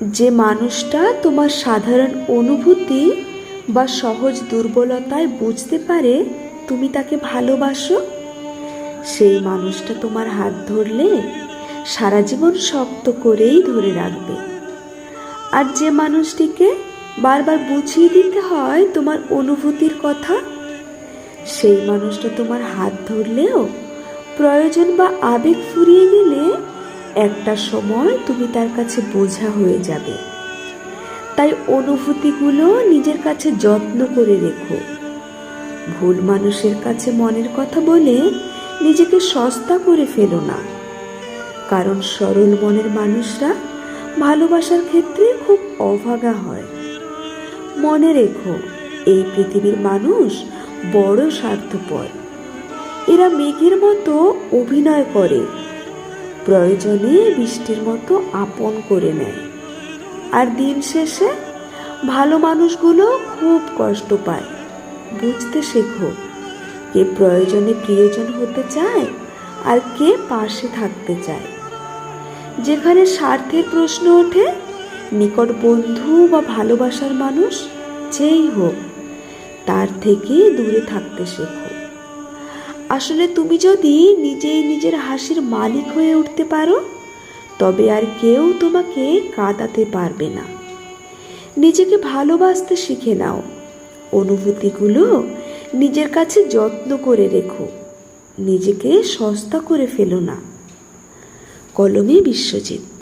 যে মানুষটা তোমার সাধারণ অনুভূতি বা সহজ দুর্বলতায় বুঝতে পারে, তুমি তাকে ভালোবাসো? সেই মানুষটা তোমার হাত ধরলে সারা জীবন শক্ত করেই ধরে রাখবে। আর যে মানুষটিকে বারবার বুঝিয়ে দিতে হয় তোমার অনুভূতির কথা, সেই মানুষটা তোমার হাত ধরলেও প্রয়োজন বা আবেগ ফুরিয়ে গেলে একটা সময় তুমি তার কাছে বোঝা হয়ে যাবে। তাই অনুভূতিগুলো নিজের কাছে যত্ন করে রেখো। ভুল মানুষের কাছে মনের কথা বলে নিজেকে সস্তা করে ফেলো না। কারণ সরল মনের মানুষরা ভালোবাসার ক্ষেত্রে খুব অভাগা হয়। মনে রেখো, এই পৃথিবীর মানুষ বড় স্বার্থপর। এরা মেঘের মতো অভিনয় করে। প্রয়োজনে বৃষ্টির মতো আপন করে নেয়। আর দিন শেষে ভালো মানুষগুলো খুব কষ্ট পায়। বুঝতে শেখো, কে প্রয়োজনে প্রিয়জন হতে চায় আর কে পাশে থাকতে চায়। যেখানে স্বার্থের প্রশ্ন ওঠে, নিকট বন্ধু বা ভালোবাসার মানুষ যেই হোক, তার থেকে দূরে থাকতে শেখো। আসলে তুমি যদি নিজেই নিজের হাসির মালিক হয়ে উঠতে পারো, তবে আর কেউ তোমাকে কাঁদাতে পারবে না। নিজেকে ভালোবাসতে শিখে নাও। অনুভূতিগুলো নিজের কাছে যত্ন করে রেখো। নিজেকে সস্তা করে ফেলো না। কলমে বিশ্বজিৎ।